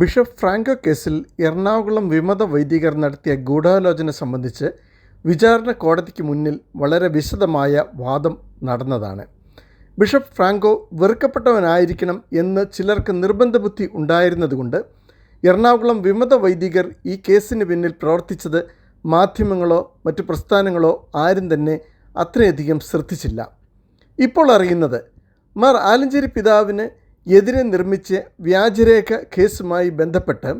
Bishop Franco കേസിൽ എറണാകുളം വിമത വൈദികർ നടത്തിയ ഗൂഢാലോചന സംബന്ധിച്ച് വിചാരണ കോടതിക്ക് മുന്നിൽ വളരെ വിശദമായ വാദം നടന്നതാണ്. ബിഷപ്പ് ഫ്രാങ്കോ വെറുക്കപ്പെട്ടവനായിരിക്കണം എന്ന് ചിലർക്ക് നിർബന്ധബുദ്ധി ഉണ്ടായിരുന്നതുകൊണ്ട് എറണാകുളം വിമത വൈദികർ ഈ കേസിന് പിന്നിൽ പ്രവർത്തിച്ചത് മാധ്യമങ്ങളോ മറ്റ് പ്രസ്ഥാനങ്ങളോ ആരും തന്നെ അത്രയധികം ശ്രദ്ധിച്ചില്ല. ഇപ്പോൾ അറിയുന്നത് മാർ ആലഞ്ചേരി പിതാവിന് എതിരെ നിർമ്മിച്ച് വ്യാജരേഖ കേസുമായി ബന്ധപ്പെട്ട്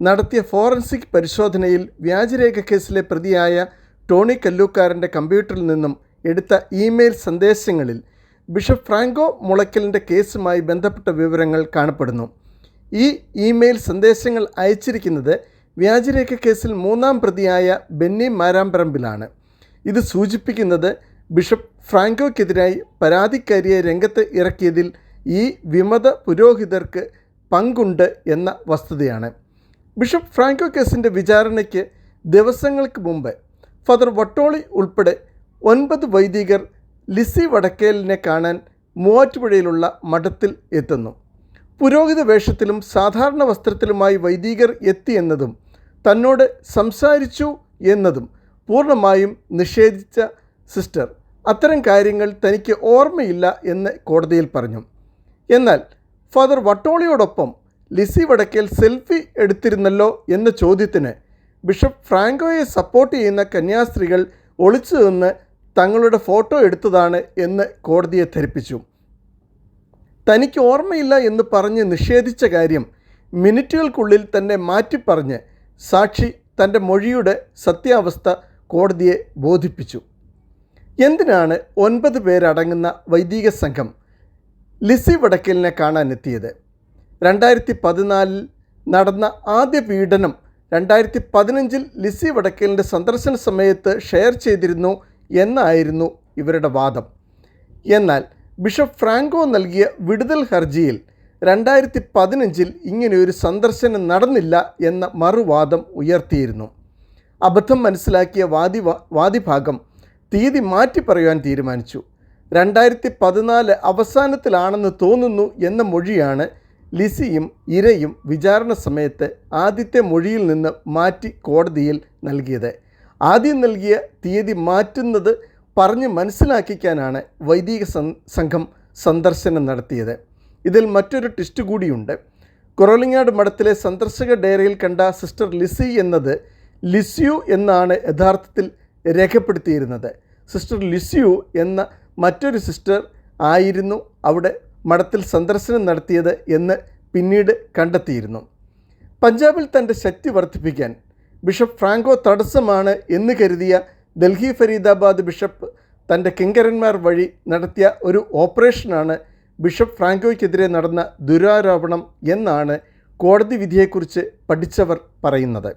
നടത്തിയ ഫോറൻസിക് പരിശോധനയിൽ വ്യാജരേഖ കേസിലെ പ്രതിയായ ടോണി കല്ലൂക്കാരന്റെ കമ്പ്യൂട്ടറിൽ നിന്നും എടുത്ത ഇമെയിൽ സന്ദേശങ്ങളിൽ ബിഷപ്പ് ഫ്രാങ്കോ മുളയ്ക്കലിന്റെ കേസുമായി ബന്ധപ്പെട്ട വിവരങ്ങൾ കാണപ്പെടുന്നു. ഈ ഇമെയിൽ സന്ദേശങ്ങൾ അയച്ചിരിക്കുന്നത് വ്യാജരേഖ കേസിൽ മൂന്നാം പ്രതിയായ ബെന്നി മാരാമ്പറമ്പിലാണ്. ഇത് സൂചിപ്പിക്കുന്നത് ബിഷപ്പ് ഫ്രാങ്കോയ്ക്കെതിരായി പരാതിക്കാരിയെ രംഗത്ത് ഇറക്കിയതിൽ ഈ വിമത പുരോഹിതർക്ക് പങ്കുണ്ട് എന്ന വസ്തുതയാണ്. ബിഷപ്പ് ഫ്രാങ്കോ കേസിന്റെ വിചാരണയ്ക്ക് ദിവസങ്ങൾക്ക് മുമ്പ് ഫദർ വട്ടോളി ഉൾപ്പെടെ ഒൻപത് വൈദികർ ലിസി വടക്കേലിനെ കാണാൻ മൂവാറ്റുപുഴയിലുള്ള മഠത്തിൽ എത്തുന്നു. പുരോഹിത വേഷത്തിലും സാധാരണ വസ്ത്രത്തിലുമായി വൈദികർ എത്തിയെന്നതും തന്നോട് സംസാരിച്ചു എന്നതും പൂർണമായും നിഷേധിച്ച സിസ്റ്റർ. അത്തരം കാര്യങ്ങൾ തനിക്ക് ഓർമ്മയില്ല എന്ന് കോടതിയിൽ പറഞ്ഞു. എന്നാൽ ഫാദർ വട്ടോളിയോടൊപ്പം ലിസി വടക്കേൽ സെൽഫി എടുത്തിരുന്നല്ലോ എന്ന ചോദ്യത്തിന് ബിഷപ്പ് ഫ്രാങ്കോയെ സപ്പോർട്ട് ചെയ്യുന്ന കന്യാസ്ത്രീകൾ ഒളിച്ചു നിന്ന് തങ്ങളുടെ ഫോട്ടോ എടുത്തതാണ് എന്ന് കോടതിയെ ധരിപ്പിച്ചു. തനിക്ക് ഓർമ്മയില്ല എന്ന് പറഞ്ഞ് നിഷേധിച്ച കാര്യം മിനിറ്റുകൾക്കുള്ളിൽ തന്നെ മാറ്റിപ്പറഞ്ഞ് സാക്ഷി തന്റെ മൊഴിയുടെ സത്യാവസ്ഥ കോടതിയെ ബോധിപ്പിച്ചു. എന്തിനാണ് ഒൻപത് പേരടങ്ങുന്ന വൈദിക സംഘം ലിസി വടക്കലിനെ കാണാനെത്തിയത് രണ്ടായിരത്തി പതിനാലിൽ നടന്ന ആദ്യ പീഡനം രണ്ടായിരത്തി പതിനഞ്ചിൽ ലിസി വടക്കലിന്റെ സന്ദർശന സമയത്ത് ഷെയർ ചെയ്തിരുന്നു എന്നായിരുന്നു ഇവരുടെ വാദം. എന്നാൽ ബിഷപ്പ് ഫ്രാങ്കോ നൽകിയ വിടുതൽ ഹർജിയിൽ രണ്ടായിരത്തി പതിനഞ്ചിൽ ഇങ്ങനെയൊരു സന്ദർശനം നടന്നില്ല എന്ന മറുവാദം ഉയർത്തിയിരുന്നു. അബദ്ധം മനസ്സിലാക്കിയ വാദി വാദിഭാഗം തീയതി മാറ്റി പറയുവാൻ തീരുമാനിച്ചു. രണ്ടായിരത്തി പതിനാല് അവസാനത്തിലാണെന്ന് തോന്നുന്നു എന്ന മൊഴിയാണ് ലിസിയും ഇരയും വിചാരണ സമയത്ത് ആദ്യത്തെ മൊഴിയിൽ നിന്ന് മാറ്റി കോടതിയിൽ നൽകിയത്. ആദ്യം നൽകിയ തീയതി മാറ്റുന്നത് പറഞ്ഞ് മനസ്സിലാക്കിക്കാനാണ് വൈദിക സംഘം സന്ദർശനം നടത്തിയത്. ഇതിൽ മറ്റൊരു ട്വിസ്റ്റ് കൂടിയുണ്ട്. കുറവലിങ്ങാട് മഠത്തിലെ സന്ദർശക ഡയറിയിൽ കണ്ട സിസ്റ്റർ ലിസി എന്നത് ലിസ്യു എന്നാണ് യഥാർത്ഥത്തിൽ രേഖപ്പെടുത്തിയിരുന്നത്. സിസ്റ്റർ ലിസ്യു എന്ന മറ്റൊരു സിസ്റ്റർ ആയിരുന്നു അവിടെ മഠത്തിൽ സന്ദർശനം നടത്തിയത് എന്ന് പിന്നീട് കണ്ടെത്തിയിരുന്നു. പഞ്ചാബിൽ തന്റെ ശക്തി വർദ്ധിപ്പിക്കാൻ ബിഷപ്പ് ഫ്രാങ്കോ തടസ്സമാണ് എന്ന് കരുതിയ ഡൽഹി ഫരീദാബാദ് ബിഷപ്പ് തന്റെ കിങ്കരന്മാർ വഴി നടത്തിയ ഒരു ഓപ്പറേഷനാണ് ബിഷപ്പ് ഫ്രാങ്കോയ്ക്കെതിരെ നടന്ന ദുരാരോപണം എന്നാണ് കോടതി വിധിയെക്കുറിച്ച് പഠിച്ചവർ പറയുന്നത്.